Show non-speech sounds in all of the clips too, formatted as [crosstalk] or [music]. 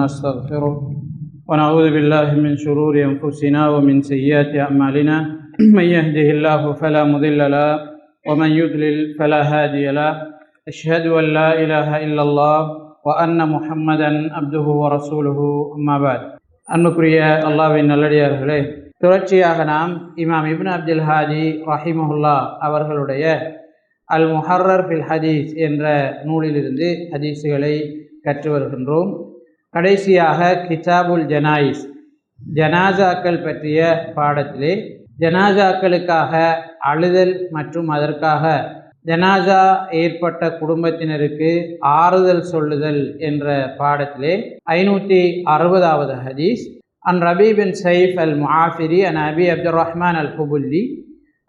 ونستغفره ونعوذ بالله من شرور أنفسنا ومن سيئات أعمالنا [clears throat] من يهده الله فلا مضل له ومن يضلل فلا هادي له أشهد أن لا إله إلا الله وأن محمدا عبده ورسوله أما بعد அன்புக்குரிய அல்லாவின் நல்லடியார்களே தொடர்ச்சியாக நாம் இமாம் இப்னு அப்துல் ஹாஜி ரஹிமஹுல்லா அவர்களுடைய அல் முஹர்ரர் ஃபில் ஹதீஸ் என்ற நூலிலிருந்து ஹதீஸுகளை கற்று வருகின்றோம் கடைசியாக கிதாபுல் ஜனாயிஸ் ஜனாசாக்கள் பற்றிய பாடத்திலே ஜனாசாக்களுக்காக அழுதல் மற்றும் அதற்காக ஜனாசா ஏற்பட்ட குடும்பத்தினருக்கு ஆறுதல் சொல்லுதல் என்ற பாடத்திலே ஐநூற்றி அறுபதாவது ஹதீஸ். அன் ரபி பின் சைஃப் அல் முஆஃபிரி அன் அபி அப்துல் ரஹ்மான் அல் ஹுபுல்லி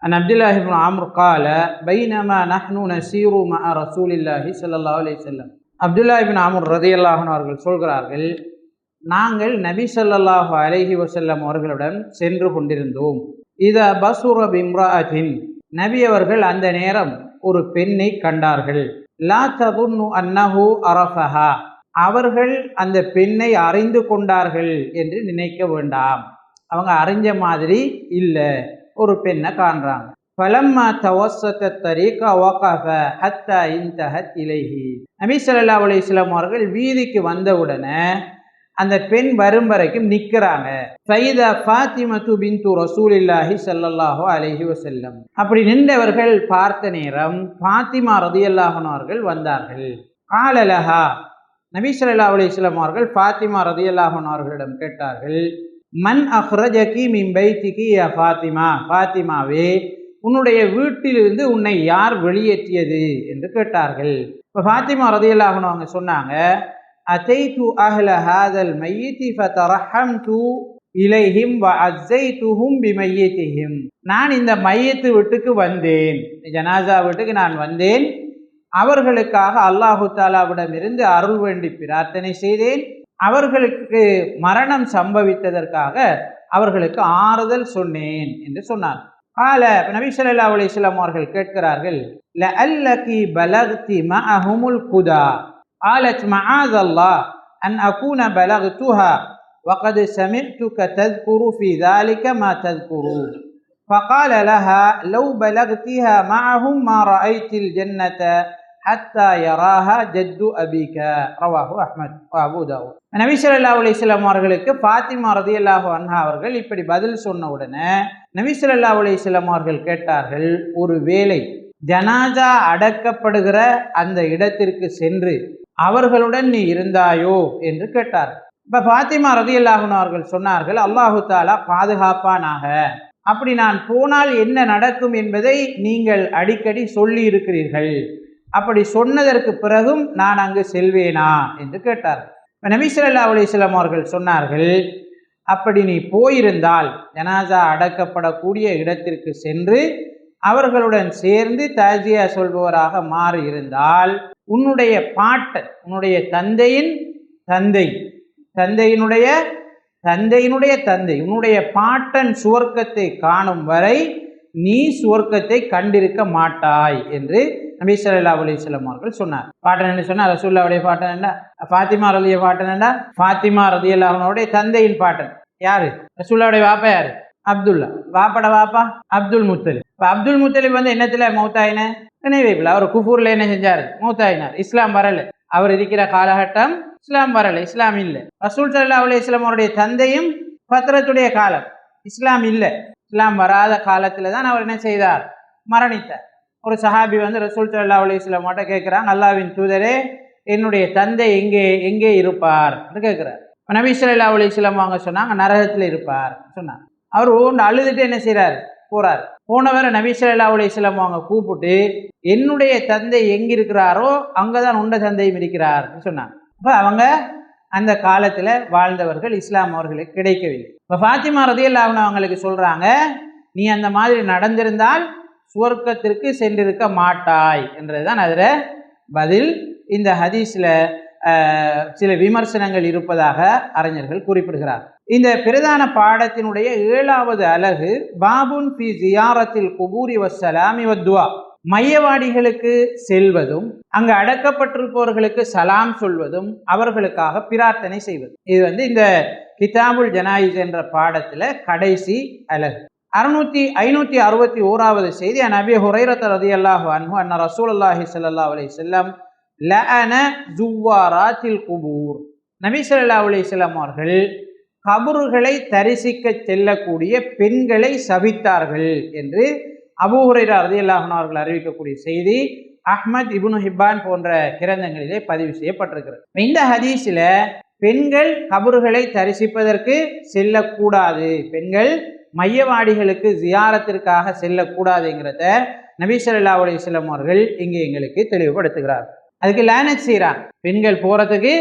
அன் அப்துல்லாஹி பின் ஆம்ர் கால பைனமா நஹ்னு நசீரு ரசூல் ரசூலில்லாஹி சல்லா அலி செல்லம் அப்துல்லா பின் ஆமூர் ரதியல்லாஹன் அவர்கள் சொல்கிறார்கள் நாங்கள் நபி ஸல்லல்லாஹு அலஹி வசல்லம் அவர்களுடன் சென்று கொண்டிருந்தோம். இத பசுர பிம்ராஅத்தின். நபி அவர்கள் அந்த நேரம் ஒரு பெண்ணை கண்டார்கள். லா ததுன்னு அன்னஹு அரஃபஹா. அவர்கள் அந்த பெண்ணை அறிந்து கொண்டார்கள் என்று நினைக்க வேண்டாம். அவங்க அறிஞ்ச மாதிரி இல்லை. ஒரு பெண்ணை காண்றாங்க. பலம்மா தவசத்த தரீக்கா வகாஃப ஹத்தா இன்தஹத் இலைஹி நபி ஸல்லல்லாஹு அலைஹி அவர்கள் வீதிக்கு வந்தவுடனே அந்த பெண் வரும் வரைக்கும் நிற்கிறாங்க சைதா ஃபாத்திமத்து ரசூல் இல்லாஹி ஸல்லல்லாஹு அலஹி வசல்லம் அப்படி நின்றவர்கள் பார்த்த நேரம் ஃபாத்திமா ரதியல்லாஹனார்கள் வந்தார்கள். காலலஹா நபி ஸல்லல்லாஹு அலைஹி அவர்கள் ஃபாத்திமா ரதியல்லாஹனார்களிடம் கேட்டார்கள். மன் அஹ்ரஜகி மின் பைத்திகி ஃபாத்திமா? ஃபாத்திமாவே உன்னுடைய வீட்டிலிருந்து உன்னை யார் வெளியேற்றியது என்று கேட்டார்கள். இப்போ ஃபாத்திமா ரதியல்லாஹன் அவங்க சொன்னாங்க அத்தைத்து அஹ்ல ஹாதல் மையத்தி ஃபதரஹம்து இலைஹிம் வ அஸ்ஸைத்துஹும் பிமையத்திஹிம். நான் இந்த மையத்து வீட்டுக்கு வந்தேன். ஜனாசா வீட்டுக்கு நான் வந்தேன். அவர்களுக்காக அல்லாஹு தாலாவிடமிருந்து அருள் வேண்டி பிரார்த்தனை செய்தேன். அவர்களுக்கு மரணம் சம்பவித்ததற்காக அவர்களுக்கு ஆறுதல் சொன்னேன் என்று சொன்னார் கால நபி ஸல்லல்லாஹு அலைஹி வஸல்லம் அவர்கள் கேட்கிறார்கள் லஅல்லகி பலக்தி மஅஹுமுல் குதா قالت معاذ الله أن أكون بلغتها وقد سمعتك تذكر في ذلك ما تذكر فقال لها لو بلغتها معهم ما رأيت الجنة ஹத்தா யராஹா ஜத்து அபிக. ரவாஹு அஹ்மத் அபுதாவு நபி சொல்லா அலிஸ்லாம் அவர்களுக்கு ஃபாத்திமா ரதி அல்லாஹு அன்ஹா அவர்கள் இப்படி பதில் சொன்ன உடனே நபி சொல்லா அலிஸ்லாம் அவர்கள் கேட்டார்கள் ஒரு வேலை ஜனாஜா அடக்கப்படுகிற அந்த இடத்திற்கு சென்று அவர்களுடன் நீ இருந்தாயோ என்று கேட்டார் இப்போ ஃபாத்திமா ரதி அல்லாஹுன் அவர்கள் சொன்னார்கள் அல்லாஹு தாலா பாதுகாப்பானாக. அப்படி நான் போனால் என்ன நடக்கும் என்பதை நீங்கள் அடிக்கடி சொல்லி இருக்கிறீர்கள் அப்படி சொன்னதற்கு பிறகும் நான் அங்கு செல்வேனா என்று கேட்டார். நபிசல்லா அலிஸ்லாம் அவர்கள் சொன்னார்கள் அப்படி நீ போயிருந்தால் ஜனாசா அடக்கப்படக்கூடிய இடத்திற்கு சென்று அவர்களுடன் சேர்ந்து தாஜியா சொல்பவராக மாறி இருந்தால் உன்னுடைய பாட்டன் உன்னுடைய தந்தையின் தந்தை தந்தையினுடைய தந்தையினுடைய தந்தை உன்னுடைய பாட்டன் சுவர்க்கத்தை காணும் வரை நீ சுவர்க்கத்தை கண்டிருக்க மாட்டாய் என்று நபி சல்லா அலிஸ்லாம் அவர்கள் சொன்னார். பாட்டன் என்ன சொன்னார்? ரசூல்லாவுடைய பாட்டன் என்ன? ஃபாத்திமா ரலிய பாட்டன் என்ன? ஃபாத்திமா ரதி அல்லாஹனுடைய தந்தையின் பாட்டன். யாரு? ரசூல்லாவுடைய வாப்பா யாரு? அப்துல்லா. வாப்பட வாப்பா? அப்துல் முத்தலிப். இப்போ அப்துல் முத்தலிப் வந்து என்னத்துல? மௌத்தாயின? நினைவேப்பில் அவர் குஃபூரில் என்ன செஞ்சார்? மௌத்தாயினார். இஸ்லாம் வரல. அவர் இருக்கிற காலகட்டம் இஸ்லாம் வரல. இஸ்லாம் இல்லை. ரசூல் சல்லா அலி இஸ்லாம் அவருடைய தந்தையும் பத்திரத்துடைய காலம். இஸ்லாம் இல்லை. இஸ்லாம் வராத காலத்தில் தான் அவர் என்ன செய்தார்? மரணித்தார். ஒரு சஹாபி வந்து ரசூல் சல்லா அலி மட்டும் கேட்குறாங்க அல்லாவின் தூதரே என்னுடைய தந்தை எங்கே எங்கே இருப்பார்? என்று கேட்குறார். நபி சொல்லா அலி இஸ்லாம் அவங்க சொன்னாங்க நரகத்தில் இருப்பார். சொன்னாங்க. அவர் ஓண்டு அழுதுட்டு என்ன செய்கிறார் போகிறார் போனவரை நபி சொல்லா அலி இஸ்லாம் அவங்க கூப்பிட்டு என்னுடைய தந்தை எங்கே இருக்கிறாரோ அங்கே தான் உண்ட தந்தையும் இருக்கிறார். சொன்னாங்க. அப்போ அவங்க அந்த காலத்தில் வாழ்ந்தவர்கள் இஸ்லாம் அவர்களுக்கு கிடைக்கவில்லை. இப்போ ஃபாத்திமா ரதியல்லாஹன் அவங்களுக்கு சொல்கிறாங்க நீ அந்த மாதிரி நடந்திருந்தால் சுவர்க்கத்திற்கு சென்றிருக்க மாட்டாய் என்றது தான் அதில் பதில். இந்த ஹதீஸில் சில விமர்சனங்கள் இருப்பதாக அறிஞர்கள் குறிப்பிடுகிறார். இந்த பிரதான பாடத்தினுடைய ஏழாவது அலகு பாபுன் பி ஜியாரத்தில் குபூரி வசலாமி வத்வா மையவாடிகளுக்கு செல்வதும் அங்கு அடக்கப்பட்டிருப்பவர்களுக்கு சலாம் சொல்வதும் அவர்களுக்காக பிரார்த்தனை செய்வது. இது வந்து இந்த கிதாபுல் ஜனாயிஸ் என்ற பாடத்தில் கடைசி அலகு. அறுநூத்தி ஐநூத்தி அறுபத்தி ஓராவது செய்தி. நபி ஹுரைரத் ரதி அல்லாஹு அன்ஹு அன்ன ரசூலுல்லாஹி ஸல்லல்லாஹு அலைஹி வஸல்லம் லஅன ஜுவாராத்தில் குபூர். நபி ஸல்லல்லாஹு அலி செல்லம் அவர்கள் கபூர்களை தரிசிக்க செல்லக்கூடிய பெண்களை சபித்தார்கள் என்று அபு ஹுரைரா ரதி அல்லாஹன் அவர்கள் அறிவிக்கக்கூடிய செய்தி அஹ்மத் இபுனு ஹிப்பான் போன்ற கிரந்தங்களிலே பதிவு செய்யப்பட்டிருக்கிறது. இந்த ஹதீஸில் பெண்கள் கபறுகளை தரிசிப்பதற்கு செல்லக்கூடாது. பெண்கள் மையவாடிகளுக்கு ஜியாரத்திற்காக செல்லக்கூடாதுங்கிறத நபி சிலம் அவர்கள் இங்கே எங்களுக்கு தெளிவுபடுத்துகிறார். அதுக்கு லேனட் செய்கிறார் பெண்கள் போகிறதுக்கு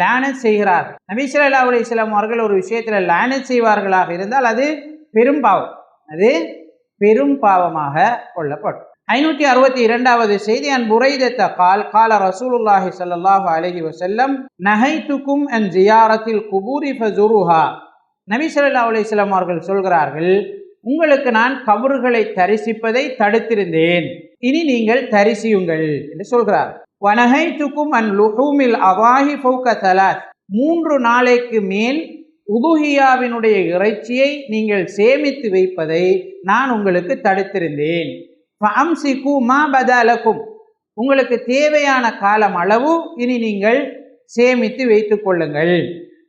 லேனட் செய்கிறார். நபி சிலம் அவர்கள் ஒரு விஷயத்தில் லேனட் செய்வார்களாக இருந்தால் அது பெரும் பாவம். அது பெரும் பாவமாக கொள்ளப்படும். ஐநூற்றி அறுபத்தி இரண்டாவது செய்தி அன் புரைதத்த கால் கால ரசூலுல்லாஹி ஸல்லல்லாஹு அலைஹி நகை துக்கும் அன் ஜியாரத்தில் குபூரி ஃபசுருஹா நபிசல்லா அலிஸ்லாம் அவர்கள் சொல்கிறார்கள் உங்களுக்கு நான் கபறுகளை தரிசிப்பதை தடுத்திருந்தேன். இனி நீங்கள் தரிசியுங்கள் என்று சொல்கிறார். வனஹைத்துக்கும் அன் லுஹூமில் அவாஹி ஃபௌக தலாத். மூன்று நாளைக்கு மேல் உதுஹியாவினுடைய இறைச்சியை நீங்கள் சேமித்து வைப்பதை நான் உங்களுக்கு தடுத்திருந்தேன். ஃபஅம்சிகு மா பதாலக்கும் உங்களுக்கு தேவையான காலம் அளவு இனி நீங்கள் சேமித்து வைத்துக் கொள்ளுங்கள்.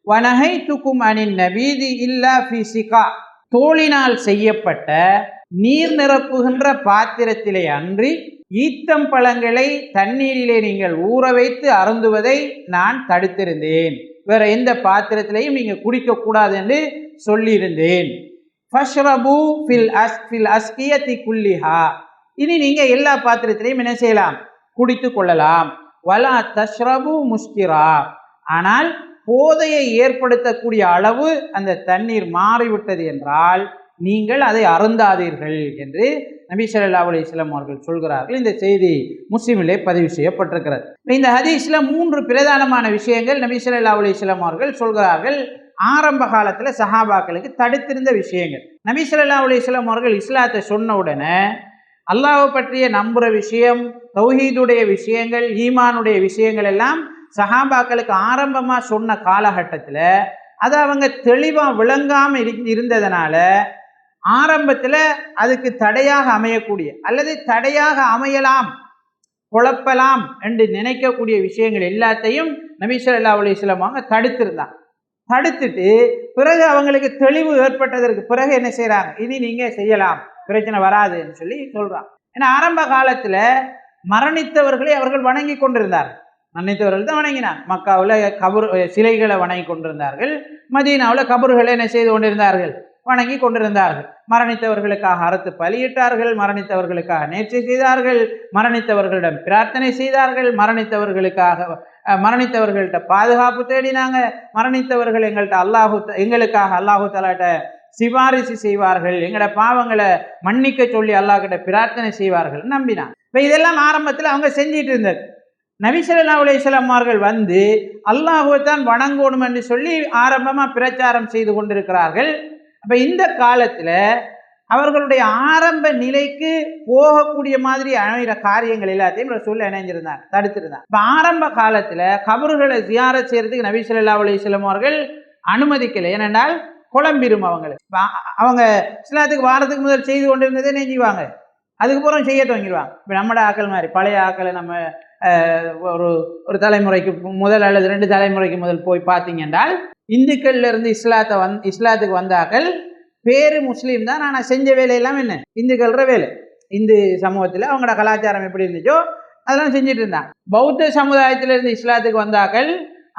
வனஹைத்துக்கும் அனின் நபீதி இல்லா பிசிகா தோளினால் செய்யப்பட்ட நீர் நிரப்புகின்ற பாத்திரத்திலே அன்றி ஈத்தம் பழங்களை தண்ணீரிலே நீங்கள் ஊற வைத்து அருந்துவதை நான் தடுத்திருந்தேன். வேற எந்த பாத்திரத்திலையும் நீங்கள் குடிக்கக்கூடாது என்று சொல்லியிருந்தேன். ஃபஷ்ரபு ஃபில் அஸ் ஃபில் அஸ்கியத்தி குல்லிஹா. இனி நீங்கள் எல்லா பாத்திரத்திலையும் என்ன செய்யலாம்? குடித்து கொள்ளலாம். வலா தஷ்ரபு முஸ்கிரா ஆனால் போதையை ஏற்படுத்தக்கூடிய அளவு அந்த தண்ணீர் மாறிவிட்டது என்றால் நீங்கள் அதை அருந்தாதீர்கள் என்று நபி சல்லா அலிஸ்லாம் அவர்கள் சொல்கிறார்கள். இந்த செய்தி முஸ்லீமிலே பதிவு செய்யப்பட்டிருக்கிறது. இந்த ஹதீஸில் மூன்று பிரதானமான விஷயங்கள் நபி சல்லா அலிஸ்லாம் அவர்கள் சொல்கிறார்கள். ஆரம்ப காலத்தில் சஹாபாக்களுக்கு தடுத்திருந்த விஷயங்கள். நபி சல்லா அலிஸ்லாம் அவர்கள் இஸ்லாத்தை சொன்ன உடனே அல்லாவை பற்றிய நம்புகிற விஷயம் தௌஹீதுடைய விஷயங்கள் ஈமானுடைய விஷயங்கள் எல்லாம் சஹாபாக்களுக்கு ஆரம்பமாக சொன்ன காலகட்டத்தில் அதை அவங்க தெளிவாக விளங்காமல் இரு- இருந்ததுனால ஆரம்பத்தில் அதுக்கு தடையாக அமையக்கூடிய அல்லது தடையாக அமையலாம் குழப்பலாம் என்று நினைக்கக்கூடிய விஷயங்கள் எல்லாத்தையும் நபி ஸல்லல்லாஹு அலைஹி அவங்க தடுத்திருந்தாங்க. தடுத்துட்டு பிறகு அவங்களுக்கு தெளிவு ஏற்பட்டதற்கு பிறகு என்ன செய்கிறாங்க இனி நீங்கள் செய்யலாம் பிரச்சனை வராதுன்னு சொல்லி சொல்கிறான் ஏன்னா ஆரம்ப காலத்தில் மரணித்தவர்களை அவர்கள் வணங்கி கொண்டிருந்தார் மரணித்தவர்கள் தான் வணங்கினார். மக்காவில் கபர் சிலைகளை வணங்கி கொண்டிருந்தார்கள். மதீனாவில் கபர்களை என்ன செய்து கொண்டிருந்தார்கள்? வணங்கி கொண்டிருந்தார்கள். மரணித்தவர்களுக்காக அறுத்து பலியிட்டார்கள். மரணித்தவர்களுக்காக நேர்ச்சி செய்தார்கள். மரணித்தவர்களிடம் பிரார்த்தனை செய்தார்கள். மரணித்தவர்களுக்காக மரணித்தவர்கள்ட்ட பாதுகாப்பு தேடினாங்க. மரணித்தவர்கள் எங்கள்கிட்ட அல்லாஹு எங்களுக்காக அல்லாஹு தலாட்ட சிபாரிசு செய்வார்கள். எங்களோட பாவங்களை மன்னிக்க சொல்லி அல்லாஹ் கிட்ட பிரார்த்தனை செய்வார்கள். நம்பினான் இப்போ இதெல்லாம் ஆரம்பத்தில் அவங்க செஞ்சிட்டு இருந்தது. நபி ஸல்லல்லாஹு வந்து அல்லாஹுவை தான் வணங்கணும் என்று சொல்லி ஆரம்பமாக பிரச்சாரம் செய்து கொண்டிருக்கிறார்கள். அப்போ இந்த காலத்தில் அவர்களுடைய ஆரம்ப நிலைக்கு போகக்கூடிய மாதிரி அமைகிற காரியங்கள் எல்லாத்தையும் ரசூல் இணைஞ்சிருந்தார் தடுத்திருந்தார். இப்போ ஆரம்ப காலத்தில் கபறுகளை ஜியாரத் செய்கிறதுக்கு நபி ஸல்லல்லாஹு அலைஹி அவர்கள் அனுமதிக்கலை. ஏனென்றால் குழம்பிரும் அவங்களுக்கு. அவங்க இஸ்லாத்துக்கு வாரத்துக்கு முதல் செய்து கொண்டிருந்ததே நெஞ்சுவாங்க அதுக்கப்புறம் செய்ய துவங்கிடுவாங்க இப்போ நம்மட ஆக்கள் மாதிரி பழைய ஆக்களை நம்ம ஒரு ஒரு தலைமுறைக்கு முதல் அல்லது ரெண்டு தலைமுறைக்கு முதல் போய் பார்த்தீங்க என்றால் இந்துக்கள்ல இருந்து இஸ்லாத்தை வந் இஸ்லாத்துக்கு வந்தாக்கள் பேரு முஸ்லீம் தான். ஆனால் செஞ்ச வேலையெல்லாம் என்ன? இந்துக்கள்ற வேலை. இந்து சமூகத்தில் அவங்களோட கலாச்சாரம் எப்படி இருந்துச்சோ அதெல்லாம் செஞ்சுட்டு இருந்தாங்க. பௌத்த சமுதாயத்திலிருந்து இஸ்லாத்துக்கு வந்தாக்கள்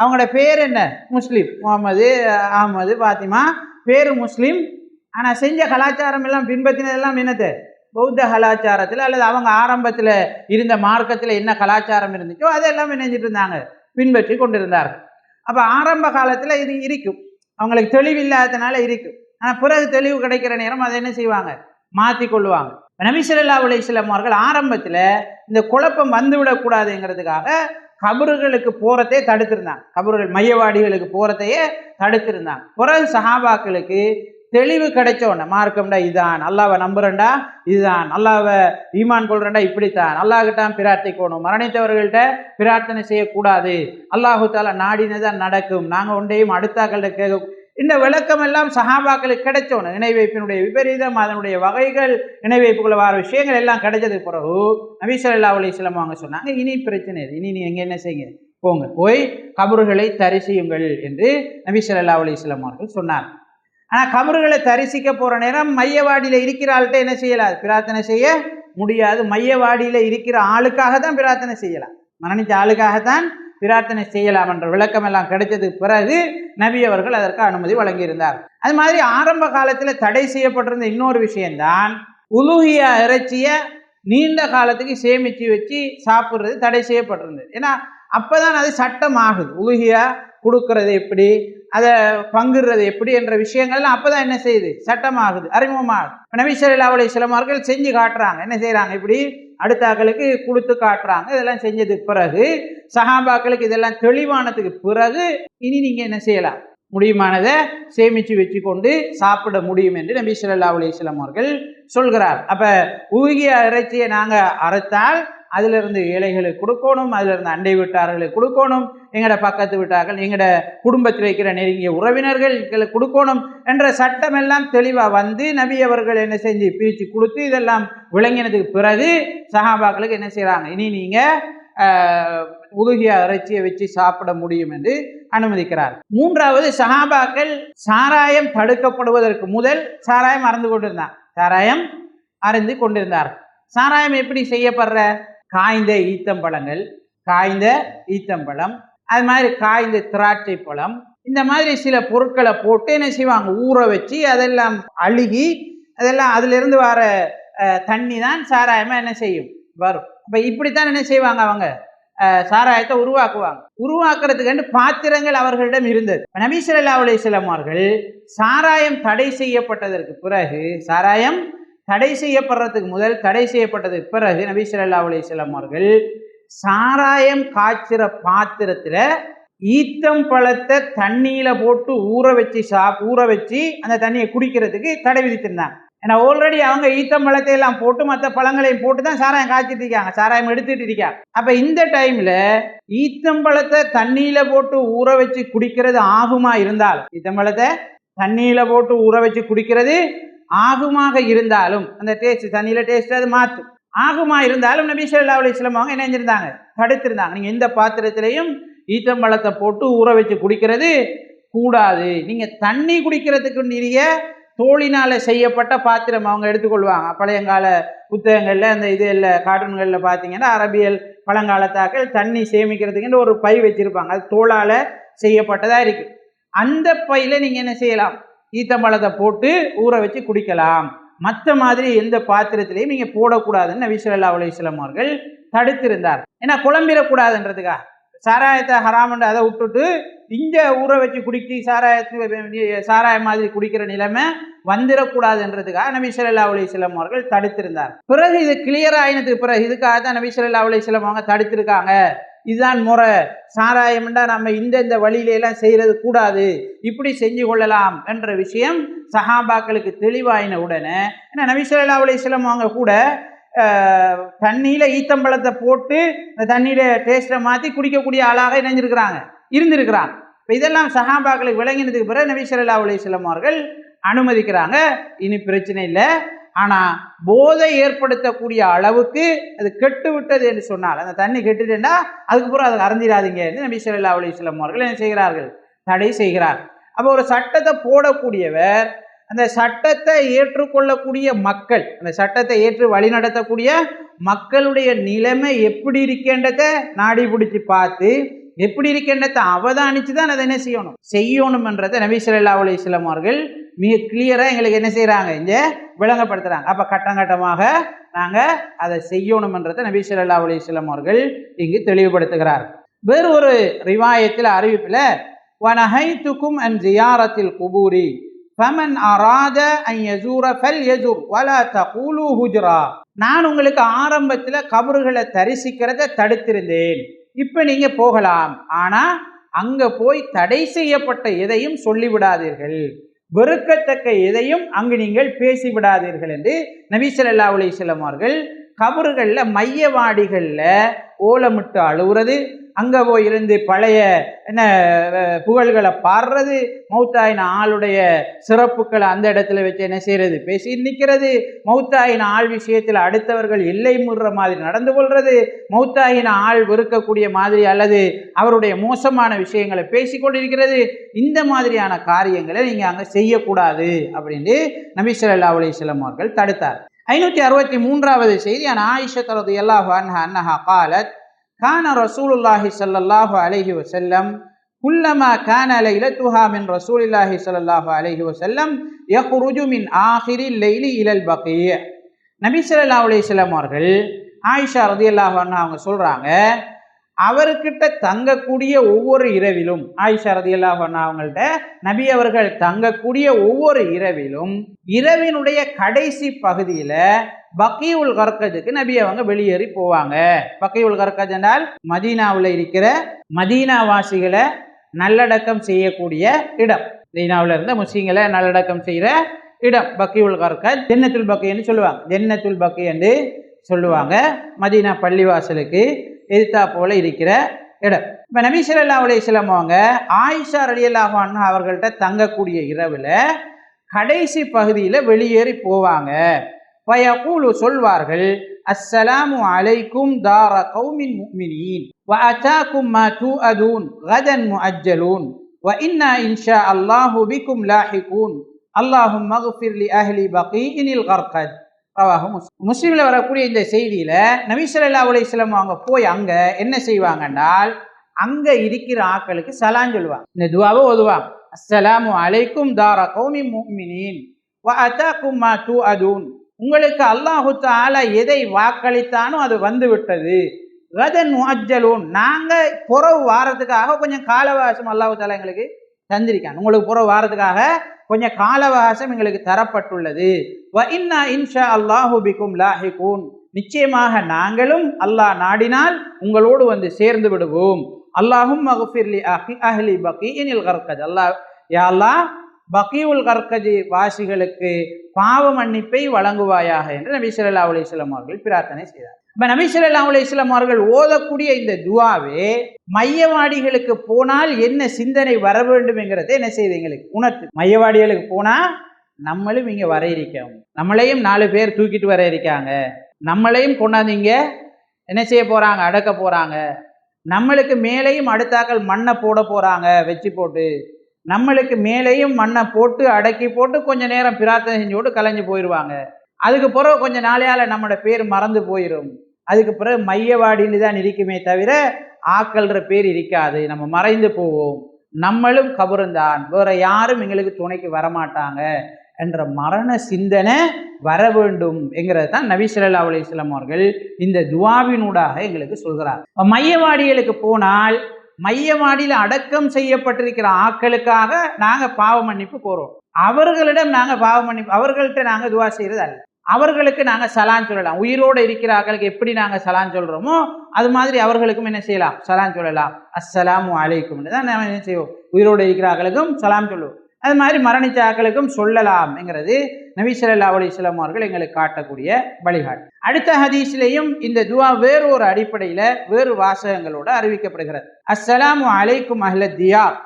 அவங்களோட பேர் என்ன? முஸ்லீம். முகமது அகமது பாத்திமா பேரு முஸ்லீம். ஆனால் செஞ்ச கலாச்சாரம் எல்லாம் பின்பற்றினதெல்லாம் என்னது? பௌத்த கலாச்சாரத்தில் அல்லது அவங்க ஆரம்பத்தில் இருந்த மார்க்கத்தில் என்ன கலாச்சாரம் இருந்துச்சோ அதெல்லாம் நினைஞ்சிட்டு இருந்தாங்க பின்பற்றி கொண்டிருந்தார்கள். அப்போ ஆரம்ப காலத்தில் இது இருக்கும். அவங்களுக்கு தெளிவில்லாததுனால இருக்கும். ஆனால் பிறகு தெளிவு கிடைக்கிற நேரம் அதை என்ன செய்வாங்க? மாற்றி கொள்ளுவாங்க. நபி ஸல்லல்லாஹு அவர்கள் ஆரம்பத்தில் இந்த குழப்பம் வந்துவிடக்கூடாதுங்கிறதுக்காக கபறுகளுக்கு போகிறதே தடுத்திருந்தாங்க. கபறுகள் மையவாடிகளுக்கு போகிறதையே தடுத்திருந்தாங்க. பிறகு சஹாபாக்களுக்கு தெளிவு கிடைச்ச உடனே மார்க்கம்டா இதான் அல்லாவை நம்புறேன்டா இதுதான் அல்லாவை ஈமான் கொள்றேன்டா இப்படித்தான் அல்லாஹ்கிட்டான் பிரார்த்திக்கணும் மரணித்தவர்கள்ட்ட பிரார்த்தனை செய்யக்கூடாது. அல்லாஹு தால நாடினதான் நடக்கும். நாங்கள் ஒன்றையும் அடுத்தாக்கள்கிட்ட கேட்க இந்த விளக்கம் எல்லாம் சஹாபாக்களுக்கு கிடைச்சோன்னு இணை வைப்பினுடைய விபரீதம் அதனுடைய வகைகள் இணை வைப்புக்குள்ள வர விஷயங்கள் எல்லாம் கிடைச்சதுக்கு பிறகு நபி ஸல்லல்லாஹு அலைஹி அவங்க சொன்னாங்க இனி பிரச்சனை இது இனி நீங்க என்ன செய்யுங்க போங்க. போய் கபறுகளை தரிசியுங்கள் என்று நபி ஸல்லல்லாஹு அவர்கள் சொன்னார். ஆனால் கமருகளை தரிசிக்க போகிற நேரம் மையவாடியில் இருக்கிற ஆள்கிட்ட என்ன செய்யலாது பிரார்த்தனை செய்ய முடியாது. மையவாடியில் இருக்கிற ஆளுக்காக தான் பிரார்த்தனை செய்யலாம். மரணித்த ஆளுக்காகத்தான் பிரார்த்தனை செய்யலாம் என்ற விளக்கம் எல்லாம் கிடைச்சதுக்கு பிறகு நபி அவர்கள் அதற்கு அனுமதி வழங்கியிருந்தார். அது மாதிரி ஆரம்ப காலத்தில் தடை செய்யப்பட்டிருந்த இன்னொரு விஷயம்தான் உலுகியா இறைச்சியை நீண்ட காலத்துக்கு சேமித்து வச்சு சாப்பிட்றது தடை செய்யப்பட்டிருந்தது. ஏன்னா அப்பதான் அது சட்டம் ஆகுது உலுகியா கொடுக்கறது எப்படி? அதை பங்குறது எப்படி என்ற விஷயங்கள்லாம் அப்பதான் என்ன செய்யுது? சட்டமாகுது அறிமுகமாகுது. இப்ப அவளை சிலமார்கள் செஞ்சு காட்டுறாங்க. என்ன செய்கிறாங்க இப்படி அடுத்தாக்களுக்கு கொடுத்து காட்டுறாங்க. இதெல்லாம் செஞ்சதுக்கு பிறகு சஹாபாக்களுக்கு இதெல்லாம் தெளிவானதுக்கு பிறகு இனி நீங்கள் என்ன செய்யலாம்? முடியுமானதை சேமித்து வச்சு கொண்டு சாப்பிட முடியும் என்று நபி ஸல்லல்லாஹு அலைஹி அவர்கள் சொல்கிறார். அப்போ ஊகிய இறைச்சியை நாங்கள் அறுத்தால் அதிலிருந்து ஏழைகளுக்கு கொடுக்கணும் அதிலிருந்து அண்டை வீட்டார்களுக்கு கொடுக்கணும் எங்களோட பக்கத்து வீட்டார்கள் எங்களோட குடும்பத்தில் இருக்கிற நெருங்கிய உறவினர்களுக்கு கொடுக்கணும் என்ற சட்டம் எல்லாம் தெளிவாக வந்து நபி அவர்கள் என்ன செஞ்சு பிரித்து கொடுத்து இதெல்லாம் விளங்கினதுக்கு பிறகு சஹாபாக்களுக்கு என்ன செய்கிறாங்க இனி நீங்கள் உதுகிய இறைச்சியை வச்சு சாப்பிட முடியும் என்று அனுமதிக்கிறார். மூன்றாவது சஹாபாக்கள் சாராயம் தடுக்கப்படுவதற்கு முதல் சாராயம் அறந்து கொண்டிருந்தார் சாராயம் அறிந்து கொண்டிருந்தார் சாராயம் எப்படி செய்யப்படுற? காய்ந்த ஈத்தம்பழங்கள் காய்ந்த ஈத்தம்பழம் அது மாதிரி காய்ந்த திராட்சை பழம். இந்த மாதிரி சில பொருட்களை போட்டு என்ன செய்வாங்க? ஊற வச்சு அதெல்லாம் அழுகி அதெல்லாம் அதிலிருந்து வர தண்ணி தான் சாராயமாக என்ன செய்யும்? வரும். இப்போ இப்படித்தான் என்ன செய்வாங்க அவங்க? சாராயத்தை உருவாக்குவாங்க. உருவாக்குறதுக்கு பாத்திரங்கள் அவர்களிடம் இருந்தது. நபி ஸல்லல்லாஹு அலைஹி அவர்கள் சாராயம் தடை செய்யப்பட்டதற்கு பிறகு சாராயம் தடை செய்யப்படுறதுக்கு முதல் தடை செய்யப்பட்டதுக்கு பிறகு நபி ஸல்லல்லாஹு அலைஹி அவர்கள் சாராயம் காய்ச்சுற பாத்திரத்தில் ஈத்தம் பழத்தை தண்ணியில் போட்டு ஊற வச்சு சாப் ஊற வச்சு அந்த தண்ணியை குடிக்கிறதுக்கு தடை விதித்திருந்தாங்க. ஏன்னா ஆல்ரெடி அவங்க ஈத்தம் பழத்தை எல்லாம் போட்டு மற்ற பழங்களையும் போட்டு தான் சாராயம் காய்ச்சிட்டு இருக்காங்க. சாராயம் எடுத்துட்டு இருக்காங்க. அப்போ இந்த டைம்ல ஈத்தம்பழத்தை தண்ணியில் போட்டு ஊற வச்சு குடிக்கிறது ஆகுமா இருந்தால் ஈத்தம்பழத்தை தண்ணியில் போட்டு ஊற வச்சு குடிக்கிறது ஆகுமாக இருந்தாலும் அந்த டேஸ்ட் தண்ணியில் டேஸ்ட் அது மாற்றும் ஆகுமா இருந்தாலும் நபி சொல்லா அலைஹி வஸல்லம் அவங்க என்ன செஞ்சிருந்தாங்க? தடுத்திருந்தாங்க. நீங்கள் எந்த பாத்திரத்திலையும் ஈத்தம்பழத்தை போட்டு ஊற வச்சு குடிக்கிறது கூடாது. நீங்கள் தண்ணி குடிக்கிறதுக்கு நிறைய தோழினால் செய்யப்பட்ட பாத்திரம் அவங்க எடுத்துக்கொள்வாங்க. பழையங்கால புத்தகங்களில் அந்த இது இல்லை கார்ட்டூன்களில் பார்த்தீங்கன்னா அரபியல் பழங்காலத்தாக்கள் தண்ணி சேமிக்கிறதுக்குன்னு ஒரு பை வச்சுருப்பாங்க. அது தோளால் செய்யப்பட்டதாக இருக்குது அந்த பையில் நீங்கள் என்ன செய்யலாம்? ஈத்தம்பழத்தை போட்டு ஊற வச்சு குடிக்கலாம். மற்ற மாதிரி எந்த பாத்திரத்திலையும் நீங்கள் போடக்கூடாதுன்னு நபி ஸல்லல்லாஹு அவர்கள் தடுத்திருந்தார். ஏன்னா குழம்பிடக்கூடாதுன்றதுக்கா? சாராயத்தை ஹராமண்டு அதை விட்டுட்டு இங்கே ஊற வச்சு குடிக்கி சாராயத்து சாராயம் மாதிரி குடிக்கிற நிலைமை வந்துடக்கூடாதுன்றதுக்காக நபி சொல்லா அலைஹி அவர்கள் தடுத்திருந்தார். பிறகு இது கிளியர் ஆயினதுக்கு பிறகு இதுக்காக தான் நபி சொல்லா அலைஹி அவங்க தடுத்திருக்காங்க. இதுதான் முறை. சாராயம்டா நம்ம இந்த இந்த வழியிலெல்லாம் செய்கிறது கூடாது. இப்படி செஞ்சு கொள்ளலாம் என்ற விஷயம் சஹாபாக்களுக்கு தெளிவாயின உடனே ஏன்னா நபிசல்லா ஸல்லல்லாஹு அவங்க கூட தண்ணியில் ஈத்தம்பழத்தை போட்டு அந்த தண்ணியில் டேஸ்ட்டை மாற்றி குடிக்கக்கூடிய ஆளாக இணைஞ்சிருக்கிறாங்க இருந்திருக்கிறாங்க இப்போ இதெல்லாம் சஹாபாக்களுக்கு விளங்கினதுக்கு பிறகு நபிசல்லா ஸல்லல்லாஹு அவர்கள் அனுமதிக்கிறாங்க. இனி பிரச்சனை இல்லை. ஆனால் போதை ஏற்படுத்தக்கூடிய அளவுக்கு அது கெட்டு விட்டது என்று சொன்னால் அந்த தண்ணி கெட்டுட்டேன்னா அதுக்கப்புறம் அதை அறந்திடாதீங்க என்று நபி ஸல்லல்லாஹு அலைஹி அவர்கள் என்ன செய்கிறார்கள்? தடை செய்கிறார். அப்போ ஒரு சட்டத்தை போடக்கூடியவர் அந்த சட்டத்தை ஏற்றுக்கொள்ளக்கூடிய மக்கள் அந்த சட்டத்தை ஏற்று வழிநடத்தக்கூடிய மக்களுடைய நிலைமை எப்படி இருக்கின்றத நாடி பிடிச்சி பார்த்து எப்படி இருக்கின்றத அவதானிச்சு தான் அதை என்ன செய்யணும்? செய்யணும்ன்றதை நபி சொல்லா அலைஹி அவர்கள் மிக கிளியராக எங்களுக்கு என்ன செய்கிறாங்க இங்கே விளங்கப்படுத்துகிறாங்க அப்போ கட்டம் கட்டமாக நாங்கள் அதை செய்யணுமன்றதை நபி சொல்லா அலிஸ்லாம் அவர்கள் இங்கு தெளிவுபடுத்துகிறார். வேறு ஒரு ரிவாயத்தில் அறிவிப்பில் வனஹைத்துக்கும் அன் ஜியாரத்தில் குபூரி ஃபமன் அராத அன் யசூர ஃபல் யசூர் வலா தகூலு ஹுஜ்ரா. நான் உங்களுக்கு ஆரம்பத்தில் கபறுகளை தரிசிக்கிறத தடுத்திருந்தேன். இப்போ நீங்கள் போகலாம். ஆனால் அங்கே போய் தடை செய்யப்பட்ட எதையும் சொல்லிவிடாதீர்கள். வெறுக்கத்தக்க எதையும் அங்கு நீங்கள் பேசி விடாதீர்கள் என்று நபி ஸல்லல்லாஹு அலைஹி அவர்கள் கபறுகளில் மையவாடிகளில் ஓலமிட்டு அழுவுறது அங்கே போய் இருந்து பழைய என்ன புகழ்களை பாடுறது மௌத்தாயின ஆளுடைய சிறப்புகளை அந்த இடத்துல வச்சு என்ன செய்கிறது பேசி நிற்கிறது. மௌத்தாயின ஆள் விஷயத்தில் அடுத்தவர்கள் இல்லை முடுற மாதிரி நடந்து கொள்வது மௌத்தாயின ஆள் வெறுக்கக்கூடிய மாதிரி அல்லது அவருடைய மோசமான விஷயங்களை பேசி கொண்டிருக்கிறது. இந்த மாதிரியான காரியங்களை நீங்கள் அங்கே செய்யக்கூடாது அப்படின்னு நபி ஸல்லல்லாஹு அவர்கள் தடுத்தார். ஐநூற்றி அறுபத்தி மூன்றாவது செய்தி அன் ஆயிஷா தரது அல்லாஹ் அன்ஹா அன்னஹா காலத் கான ரசூலுல்லாஹி ஸல்லல்லாஹு அலைஹி வஸல்லம் குல்லமா கான லைலத்துஹா மின் ரசூலில்லாஹி ஸல்லல்லாஹு அலைஹி வஸல்லம் யக்ருஜு மின் ஆஹிரில் லைலி இலல் பக்கிய நபி ஸல்லல்லாஹு அலைஹி வஸல்லம் அவர்கள் ஆயிஷா ரதியல்லாஹு அன்ஹா அவங்க சொல்றாங்க அவர்கிட்ட தங்கக்கூடிய ஒவ்வொரு இரவிலும் ஆயிஷா ரதியல்லாஹு அவங்கள்ட்ட நபி அவர்கள் தங்கக்கூடிய ஒவ்வொரு இரவிலும் இரவினுடைய கடைசி பகுதியில் பக்கீவுல் கர்கஜுக்கு நபி அவங்க வெளியேறி போவாங்க. பக்கியுல் கர்கஜ் என்றால் மதீனாவில் இருக்கிற மதீனா வாசிகளை நல்லடக்கம் செய்யக்கூடிய இடம். மதீனாவில் இருந்த முஸ்லீம்களை நல்லடக்கம் செய்கிற இடம். பக்கியுல் கர்கஜ் ஜென்னத்துல் பக்கின்னு சொல்லுவாங்க. ஜென்னத்துல் பக்கி என்று சொல்லுவாங்க. மதீனா பள்ளிவாசலுக்கு எதிர்த்தா போல இருக்கிற இடம். இப்போ நபி ஸல்லல்லாஹு அலைஹி அவங்க ஆயிஷா ரலியல்லாஹு அன்ஹா அவர்கள்ட்ட தங்கக்கூடிய இரவில் கடைசி பகுதியில் வெளியேறி போவாங்க. பயகூலு சொல்வார்கள் அஸ்ஸலாமு அலைக்கும் தார கௌமின் முக்மினீன் வ அதாக்கும் மா தூஅதூன் கதன் முஅஜ்ஜலூன் வ இன்னா இன்ஷா அல்லாஹு பிக்கும் லாஹிகூன் அல்லாஹும் மகுஃபிர்லி அஹ்லி அஹ்லி பகீஇனில் கர்கத். ரவாஹு முஸ்லிம் வரக்கூடிய இந்த செய்தியில் நபி ஸல்லல்லாஹு அவங்க போய் அங்கே என்ன செய்வாங்கன்னால் அங்கே இருக்கிற ஆட்களுக்கு சலான் சொல்லுவாங்க. இந்த துவாவை ஓதுவாங்க. அஸ்ஸலாமு அலைக்கும் தாரா கௌமி முஃமினீன் வ அதாக்கும் மா உங்களுக்கு அல்லாஹு தாலா எதை வாக்களித்தானோ அது வந்து விட்டது கதன் முஅஜ்ஜலூன். நாங்கள் புறவு வாரத்துக்காக கொஞ்சம் காலவாசம் அல்லாஹு தாலா எங்களுக்கு தந்திருக்காங்க. உங்களுக்கு புற வாரத்துக்காக கொஞ்சம் காலவகாசம் எங்களுக்கு தரப்பட்டுள்ளது. வ இன்னா இன்ஷா அல்லாஹு பிக்கும் லாஹிகூன். நிச்சயமாக நாங்களும் அல்லாஹ் நாடினால் உங்களோடு வந்து சேர்ந்து விடுவோம். அல்லாஹும் மகஃபிர்லி அஹி அஹ்லி பக்கி இனில் கற்கஜ் அல்லாஹ் யா அல்லாஹ் பக்கியுல் கர்கஜி வாசிகளுக்கு பாவ மன்னிப்பை வழங்குவாயாக என்று நபி சொல்லா அலிஸ்லாம் அவர்கள் பிரார்த்தனை செய்தார். இப்போ நபி ஸல்லல்லாஹு அலைஹி அவர்கள் ஓதக்கூடிய இந்த துவாவே மையவாடிகளுக்கு போனால் என்ன சிந்தனை வர வேண்டும் என்ன செய்யுது எங்களுக்கு உணர்த்து. மையவாடிகளுக்கு போனால் நம்மளும் இங்கே வர இருக்கோம். நம்மளையும் நாலு பேர் தூக்கிட்டு வர இருக்காங்க. நம்மளையும் கொண்டாந்தீங்க என்ன செய்ய போகிறாங்க அடக்க போகிறாங்க நம்மளுக்கு மேலேயும் அடுத்தாக்கள் மண்ணை போட போகிறாங்க வச்சு போட்டு. நம்மளுக்கு மேலேயும் மண்ணை போட்டு அடக்கி போட்டு கொஞ்சம் நேரம் பிரார்த்தனை செஞ்சு போட்டு கலைஞ்சு போயிடுவாங்க அதுக்கு பிறகு கொஞ்சம் நாளையால் நம்மளோட பேர் மறந்து போயிடும் அதுக்கு பிறகு மையவாடின்னு தான் இருக்குமே தவிர ஆக்கள்ன்ற பேர் இருக்காது. நம்ம மறைந்து போவோம். நம்மளும் கபருந்தான். வேற யாரும் எங்களுக்கு துணைக்கு வரமாட்டாங்க என்ற மரண சிந்தனை வர வேண்டும் என்கிறது தான் நபி அலிஸ்லாம் அவர்கள் இந்த துவாவினூடாக எங்களுக்கு சொல்கிறார். மையவாடிகளுக்கு போனால் மையவாடியில் அடக்கம் செய்யப்பட்டிருக்கிற ஆக்களுக்காக நாங்கள் பாவ மன்னிப்பு போகிறோம் அவர்களிடம் நாங்கள் பாவ மன்னிப்பு அவர்கள்ட்ட நாங்கள் துவா செய்கிறது அல்ல அவர்களுக்கு நாங்கள் சலான் சொல்லலாம் உயிரோடு இருக்கிற ஆக்களுக்கு எப்படி நாங்கள் சலான் சொல்கிறோமோ அது மாதிரி அவர்களுக்கும் என்ன செய்யலாம் சலான் சொல்லலாம் அஸ்ஸலாமு அலைக்கும் தான் நாம் என்ன செய்வோம் உயிரோடு இருக்கிற ஆக்களுக்கும் சலாம் சொல்லுவோம் அது மாதிரி மரணித்த ஆக்களுக்கும் சொல்லலாம் என்கிறது நபி ஸல்லல்லாஹு அலைஹி வஸல்லம் அவர்கள் எங்களுக்கு காட்டக்கூடிய வழிகாட்டு அடுத்த ஹதீஸ்லேயும் இந்த துவா வேறு ஒரு அடிப்படையில் வேறு வாசகங்களோடு அறிவிக்கப்படுகிறது அஸ்ஸலாமு அலைக்கும் அஹ்ல தியார்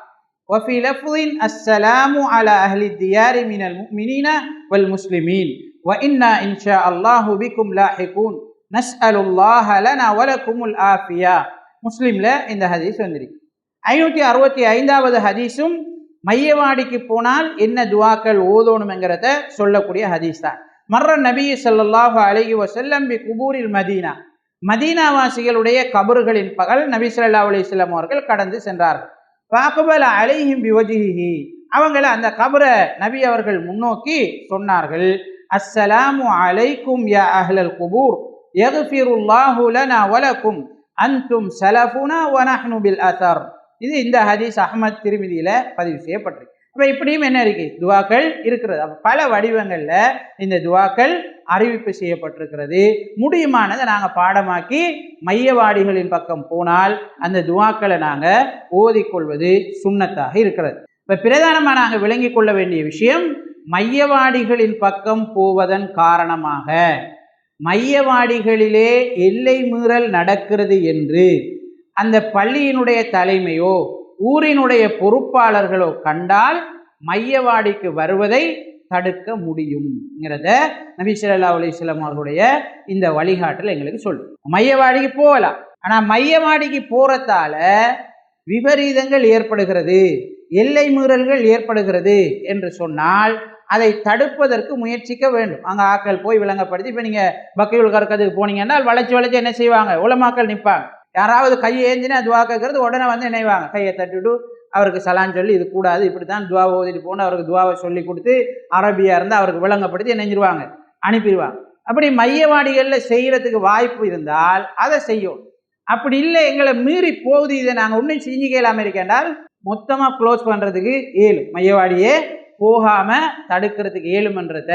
وفي لفظ السلام على أهل الديار من المؤمنين والمسلمين وإنا إن شاء الله بكم لاحقون نسأل الله لنا ولكم العافية முஸ்லிம்ல இந்த ஹதீஸ் வந்திருக்கு ஐநூற்றி அறுபத்தி ஐந்தாவது ஹதீஸும் மையவாடிக்கு போனால் என்ன துவாக்கள் ஓதணுங்கிறத சொல்லக்கூடிய ஹதீஸ் தான் மர்ற நபி ஸல்லல்லாஹு அலைஹி வஸல்லம் பி குபூரில் மதீனா மதீனாவாசிகளுடைய கபறுகளின் பகல் நபி ஸல்லல்லாஹு அலைஹி வஸல்லம் அவர்கள் கடந்து சென்றார்கள் வாக்குபல அலைஹிம் பிவஜிஹி அவங்கள அந்த கபரை நபி அவர்கள் முன்னோக்கி சொன்னார்கள் அஸ்ஸலாமு அலைக்கும் யா அஹ்லல் குபூர். எஃபிருல்லாஹு லனா வலக்கும். அன்தும் சலஃபுனா வனஹ்னு பில் அசர். இது இந்த ஹதீஸ் அஹமத் திருமதியில் பதிவு செய்யப்பட்டிருக்கு. அப்போ இப்படியும் என்ன இருக்கு? துவாக்கள் இருக்கிறது. அப்போ பல வடிவங்களில் இந்த துவாக்கள் அறிவிப்பு செய்யப்பட்டிருக்கிறது. முடியுமானதை நாங்கள் பாடமாக்கி மையவாடிகளின் பக்கம் போனால் அந்த துவாக்களை நாங்கள் ஓதிக்கொள்வது சுண்ணத்தாக இருக்கிறது. இப்போ பிரதானமாக நாங்கள் விளங்கி கொள்ள வேண்டிய விஷயம் மையவாடிகளின் பக்கம் போவதன் காரணமாக மையவாடிகளிலே எல்லை மீறல் நடக்கிறது என்று அந்த பள்ளியினுடைய தலைமையோ ஊரினுடைய பொறுப்பாளர்களோ கண்டால் மையவாடிக்கு வருவதை தடுக்க முடியுங்கிறத நபி ஸல்லல்லாஹு அவர்களுடைய இந்த வழிகாட்டல் எங்களுக்கு சொல்லு மையவாடிக்கு போகலாம். ஆனால் மையவாடிக்கு போகிறதால விபரீதங்கள் ஏற்படுகிறது. எல்லை மீறல்கள் ஏற்படுகிறது என்று சொன்னால் அதை தடுப்பதற்கு முயற்சிக்க வேண்டும். அங்கே ஆக்கள் போய் விளங்கப்படுத்தி இப்போ நீங்கள் பக்கையுள் கறக்கிறதுக்கு போனீங்கன்னா வளைச்சு வளைச்சு என்ன செய்வாங்க? உலமாக்கள் நிற்பாங்க யாராவது கையை ஏந்தினா துவா கேட்கறது உடனே வந்து இணைவாங்க. கையை தட்டிட்டு அவருக்கு சலான் சொல்லி இது கூடாது இப்படி தான் துவா ஓதிட்டு போகணும் அவருக்கு துவாவை சொல்லி கொடுத்து அரபியாக இருந்தால் அவருக்கு விளங்கப்படுத்தி நினைஞ்சிருவாங்க அனுப்பிடுவாங்க. அப்படி மையவாடிகளில் செய்கிறதுக்கு வாய்ப்பு இருந்தால் அதை செய்யும் அப்படி இல்லை எங்களை மீறி போகுது இதை நாங்கள் ஒன்றும் செஞ்சு கேளாமல் இருக்கேன்டால் மொத்தமாக க்ளோஸ் பண்ணுறதுக்கு ஏழு. மையவாடியே போகாமல் தடுக்கிறதுக்கு ஏழுமன்றத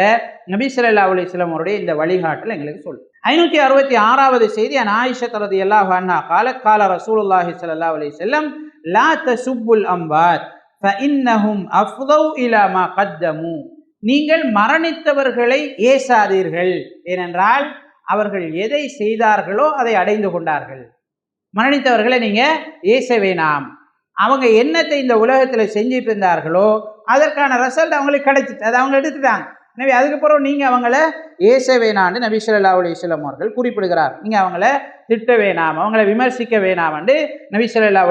நபிசல்லா ஸல்லல்லாஹு அவருடைய இந்த வழிகாட்டில் எங்களுக்கு சொல்லும். ஐநூற்றி அறுபத்தி ஆறாவது செய்தி அன் ஆயிஷா தரது அல்லாஹ் அண்ணா கால கால ரசூலுல்லாஹி சல்லா அலி செல்லம் லா தசுப்புல் அம்பாத் ஃபஇன்னஹும் அஃதவ் இலா மா கத்தமு. நீங்கள் மரணித்தவர்களை ஏசாதீர்கள். ஏனென்றால் அவர்கள் எதை செய்தார்களோ அதை அடைந்து கொண்டார்கள். மரணித்தவர்களை நீங்கள் ஏச வேணாம். அவங்க என்னத்தை இந்த உலகத்தில் செஞ்சுட்டு இருந்தார்களோ அதற்கான ரிசல்ட் அவங்களுக்கு கிடைச்சிட்டு அதை அவங்க எடுத்துட்டாங்க. எனவே அதுக்கப்புறம் நீங்கள் அவங்கள ஏச வேணான்னு நபி ஸல்லல்லாஹு அலைஹி அவர்கள் குறிப்பிடுகிறார். நீங்கள் அவங்கள திட்ட வேணாம் அவங்கள விமர்சிக்க வேணாம் என்று நபி ஸல்லல்லாஹு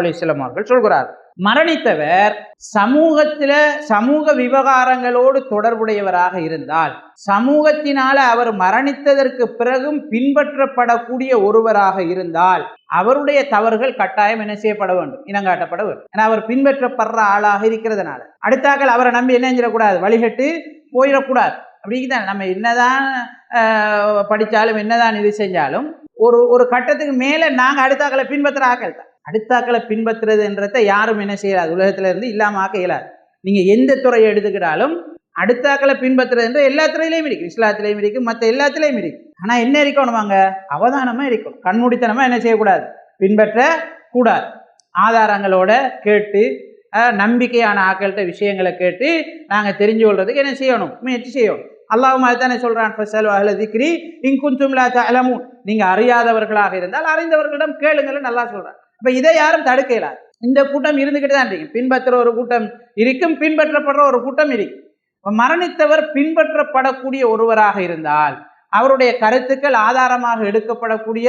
அவர்கள் சொல்கிறார். மரணித்தவர் சமூகத்தில் சமூக விவகாரங்களோடு தொடர்புடையவராக இருந்தால் சமூகத்தினால அவர் மரணித்ததற்கு பிறகும் பின்பற்றப்படக்கூடிய ஒருவராக இருந்தால் அவருடைய தவறுகள் கட்டாயம் என்ன செய்யப்பட வேண்டும்? இனங்காட்டப்பட வேண்டும். ஏன்னா அவர் பின்பற்றப்படுற ஆளாக இருக்கிறதுனால. அடுத்தாக்கள் அவரை நம்பி என்ன செஞ்சிடக்கூடாது? வழிகட்டு போயிடக்கூடாது. அப்படிதான் நம்ம என்னதான் படித்தாலும் என்னதான் இது செஞ்சாலும் ஒரு ஒரு கட்டத்துக்கு மேலே நாங்கள் அடுத்தாக்களை பின்பற்றுற ஆக்கள் தான். அடுத்தாக்களை பின்பற்றுறதுன்றத யாரும் என்ன செய்யலாது உலகத்துல இருந்து இல்லாம ஆக்க இயலாது. நீங்க எந்த துறையை எடுத்துக்கிட்டாலும் அடுத்தாக்களை பின்பற்றுறது பின்பற்றுறதுன்ற எல்லா துறையிலையும் இருக்கு. இஸ்லாத்திலையும் இருக்கு மற்ற எல்லாத்துலேயும் இருக்கு. ஆனா என்ன இருக்கணும் வாங்க அவதானமா இருக்கணும். கண்மூடித்தனமா என்ன செய்யக்கூடாது? பின்பற்ற கூடாது ஆதாரங்களோட கேட்டு நம்பிக்கையான ஆக்கள்கிட்ட விஷயங்களை கேட்டு நாங்கள் தெரிஞ்சு கொள்றதுக்கு என்ன செய்யணும்? முயற்சி செய்யணும். அல்லாஹ் தானே சொல்கிறான் ஃபசல் அஹ்ல திக்ரி இன்குந்தும் லா தலமும் நீங்கள் அறியாதவர்களாக இருந்தால் அறிந்தவர்களிடம் கேளுங்கள்னு நல்லா சொல்கிறேன் அப்ப இதை யாரும் தடுக்க இயலாது. இந்த கூட்டம் இருந்துகிட்டு தான் இருக்கு. பின்பற்றுற ஒரு கூட்டம் இருக்கும் பின்பற்றப்படுற ஒரு கூட்டம் இருக்கு. மரணித்தவர் பின்பற்றப்படக்கூடிய ஒருவராக இருந்தால் அவருடைய கருத்துக்கள் ஆதாரமாக எடுக்கப்படக்கூடிய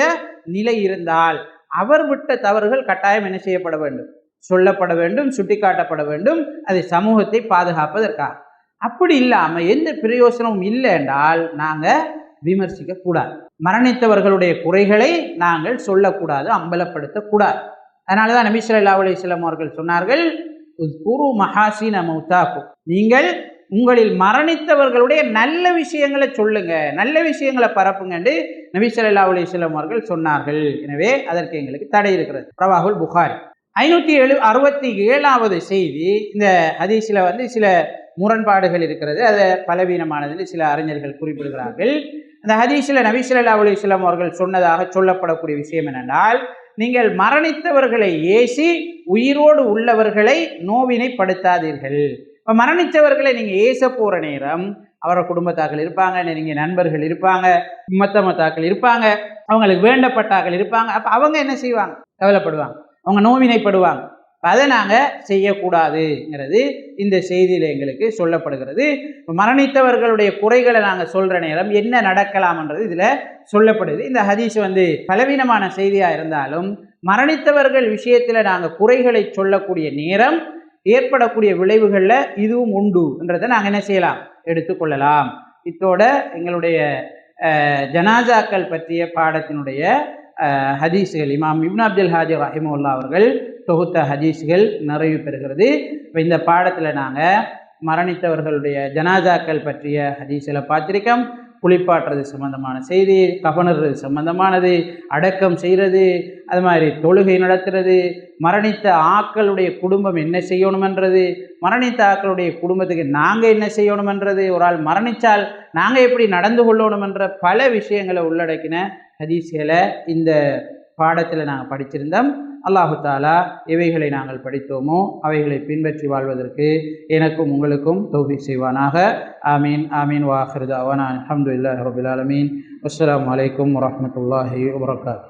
நிலை இருந்தால் அவர் விட்ட தவறுகள் கட்டாயம் என்ன செய்யப்பட வேண்டும்? சொல்லப்பட வேண்டும் சுட்டிக்காட்டப்பட வேண்டும். அது சமூகத்தை பாதுகாப்பதற்காக. அப்படி இல்லாமல் எந்த பிரயோசனமும் இல்லை என்றால் நாங்கள் விமர்சிக்க கூடாது மரணித்தவர்களுடைய குறைகளை நாங்கள் சொல்லக்கூடாது அம்பலப்படுத்தக்கூடாது. அதனால தான் நபி அல்லா அலிஸ்லாம் அவர்கள் சொன்னார்கள் குரு மஹாசின மௌத்தாக்கு நீங்கள் உங்களில் மரணித்தவர்களுடைய நல்ல விஷயங்களை சொல்லுங்க நல்ல விஷயங்களை பரப்புங்கன்னு நபி ஸல்லல்லாஹு அலிஸ்லாம் அவர்கள் சொன்னார்கள். எனவே அதற்கு எங்களுக்கு தடை இருக்கிறது. பிரவாகுல் புகாரி. ஐநூற்றி எழு அறுபத்தி ஏழாவது செய்தி இந்த ஹதீஸில் வந்து சில முரண்பாடுகள் இருக்கிறது. அது பலவீனமானதுன்னு சில அறிஞர்கள் குறிப்பிடுகிறார்கள். அந்த ஹதீஸில் நபி அலிஸ்லாம் அவர்கள் சொன்னதாக சொல்லப்படக்கூடிய விஷயம் என்னென்றால் நீங்கள் மரணித்தவர்களை ஏசி உயிரோடு உள்ளவர்களை நோவினைப்படுத்தாதீர்கள். இப்போ மரணித்தவர்களை நீங்கள் ஏச போகிற நேரம் அவரை குடும்பத்தாக்கள் இருப்பாங்க நீங்கள் நண்பர்கள் இருப்பாங்க மத்த மத்தாக்கள் இருப்பாங்க அவங்களுக்கு வேண்டப்பட்டாக்கள் இருப்பாங்க. அப்போ அவங்க என்ன செய்வாங்க? கவலைப்படுவாங்க. அவங்க நோவினைப்படுவாங்க. அதை நாங்கள் செய்யக்கூடாதுங்கிறது இந்த செய்தியில் எங்களுக்கு சொல்லப்படுகிறது. மரணித்தவர்களுடைய குறைகளை நாங்கள் சொல்கிற நேரம் என்ன நடக்கலாம்ன்றது இதில் சொல்லப்படுது. இந்த ஹதீஸ் வந்து பலவீனமான செய்தியாக இருந்தாலும் மரணித்தவர்கள் விஷயத்தில் நாங்கள் குறைகளை சொல்லக்கூடிய நேரம் ஏற்படக்கூடிய விளைவுகளில் இதுவும் உண்டுன்றதை நாங்கள் என்ன செய்யலாம்? எடுத்துக்கொள்ளலாம். இத்தோட எங்களுடைய ஜனாஜாக்கள் ஜனாசாக்கள் பற்றிய பாடத்தினுடைய ஹதீஸுகள் இமாம் இப்னு அப்துல் ஹாஜி ரஹிமுல்லா அவர்கள் தொகுத்த ஹதீஸ்கள் நிறைவு பெறுகிறது. இப்போ இந்த பாடத்தில் நாங்கள் மரணித்தவர்களுடைய ஜனாஜாக்கள் பற்றிய ஹதீஸில் பார்த்துருக்கோம். குளிப்பாட்டுறது சம்பந்தமான செய்தி கவனறது சம்பந்தமானது அடக்கம் செய்கிறது அது மாதிரி தொழுகை நடத்துறது மரணித்த ஆக்களுடைய குடும்பம் என்ன செய்யணுமென்றது மரணித்த ஆக்களுடைய குடும்பத்துக்கு நாங்கள் என்ன செய்யணுமென்றது ஒரு ஆள் மரணித்தால் நாங்கள் எப்படி நடந்து கொள்ளணுமென்ற பல விஷயங்களை உள்ளடக்கின ஹதீஸ்களை இந்த பாடத்தில் நாங்கள் படிச்சிருந்தோம். அல்லாஹு தாலா இவைகளை நாங்கள் படித்தோமோ அவைகளை பின்பற்றி வாழ்வதற்கு எனக்கும் உங்களுக்கும் தௌஃபீக் செய்வானாக. ஆமீன் ஆமீன். வாஹிருதாவான் அலமதுல்லா ரபுல் ஆலமீன். அஸ்லாம் அலைக்கும் வரமத்துல்லாஹி வபரகாத்.